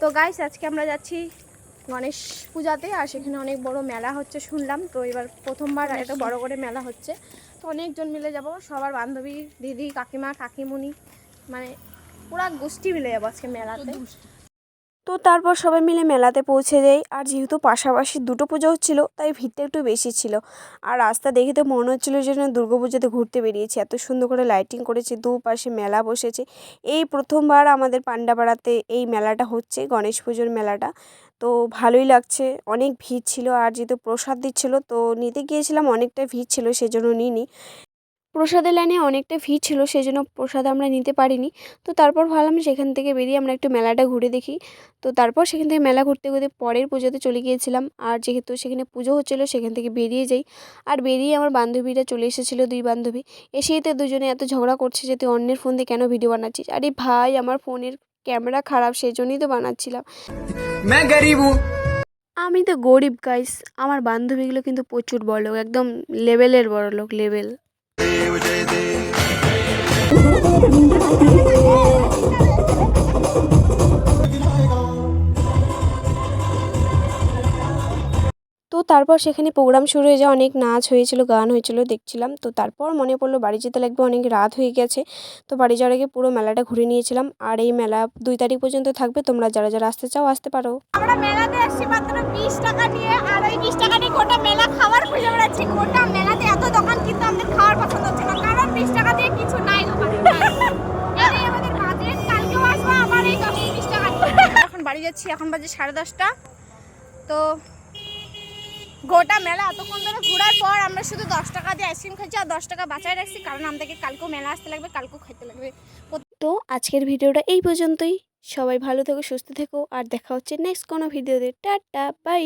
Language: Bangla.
তো গাইস আজকে আমরা যাচ্ছি গণেশ পূজাতে, আর সেখানে অনেক বড় মেলা হচ্ছে শুনলাম। তো এবার প্রথমবার এত বড় করে মেলা হচ্ছে। তো অনেকজন মিলে যাব, সবার বান্ধবী, দিদি, কাকিমা, কাকিমুনি মানে পুরা গোষ্ঠী মিলে যাব আজকে মেলাতে। তো তারপর সবাই মিলে মেলাতে পৌঁছে যাই। আর যেহেতু পাশাপাশি দুটো পুজো হচ্ছিল, তাই ভিড়টা একটু বেশি ছিল। আর রাস্তা দেখে তো মনে হচ্ছিল যেন দুর্গা পুজোতে ঘুরতে বেরিয়েছি। এত সুন্দর করে লাইটিং করেছে, দুপাশে মেলা বসেছে। এই প্রথমবার আমাদের পাণ্ডাপাড়াতে এই মেলাটা হচ্ছে, গণেশ পুজোর মেলাটা। তো ভালোই লাগছে, অনেক ভিড় ছিল। আর যেহেতু প্রসাদ দিচ্ছিল, তো নিতে গিয়েছিলাম, অনেকটা ভিড় ছিল, সেজন্য নিইনি। প্রসাদের লাইনে অনেকটা ভিড় ছিল সেই জন্য প্রসাদ আমরা নিতে পারিনি। তো তারপর ভাবলাম সেখান থেকে বেরিয়ে আমরা একটু মেলাটা ঘুরে দেখি। তো তারপর সেখান থেকে মেলা ঘুরতে ঘুরতে পরের পুজোতে চলে গিয়েছিলাম। আর যেহেতু সেখানে পুজো হচ্ছিল সেখান থেকে বেরিয়ে যাই। আর বেরিয়ে আমার বান্ধবীরা চলে এসেছিল দুই বান্ধবী। এসেই তো দুজনে এত ঝগড়া করছে যে তুই অন্যের ফোন দিয়ে কেন ভিডিও বানাচ্ছিস? আরে ভাই আমার ফোনের ক্যামেরা খারাপ সেই জন্যই তো বানাচ্ছিলাম। আমি তো গরিব গাইস আমার বান্ধবীগুলো কিন্তু প্রচুর বড় লোক একদম লেভেলের বড় লোক লেভেল তো তারপর সেখানে প্রোগ্রাম শুরু হয়ে যায় অনেক নাচ হয়েছিল, গান হয়েছিল, দেখছিলাম। তো তারপর মনে পড়ল বাড়ি যেতে লাগবে, অনেক রাত হয়ে গেছে। তো বাড়ি যাওয়ার আগে পুরো মেলাটা ঘুরে নিয়েছিলাম। আর এই মেলা দুই তারিখ পর্যন্ত থাকবে, তোমরা যারা যারা আসতে চাও, আসতে পারো। টাকা আর ওই বিশ টাকা গোটা মেলা খুঁজে বেড়াচ্ছি গোটা মেলাতে এত দোকান কিন্তু আমাদের খাওয়ার বাড়ি যাচ্ছি, এখন বাজে সাড়ে দশটা। তো গোটা মেলা এতক্ষণ ধরে ঘোরার পর আমরা শুধু দশ টাকা দিয়ে আইসক্রিম খাচ্ছি আর দশ টাকা বাঁচায় রাখছি, কারণ আমাদেরকে কালকেও মেলা আসতে লাগবে, কালকেও খাইতে লাগবে। তো আজকের ভিডিওটা এই পর্যন্তই। সবাই ভালো থেকো, সুস্থ থেকো, আর দেখা হচ্ছে নেক্সট কোনো ভিডিওতে। Tata bye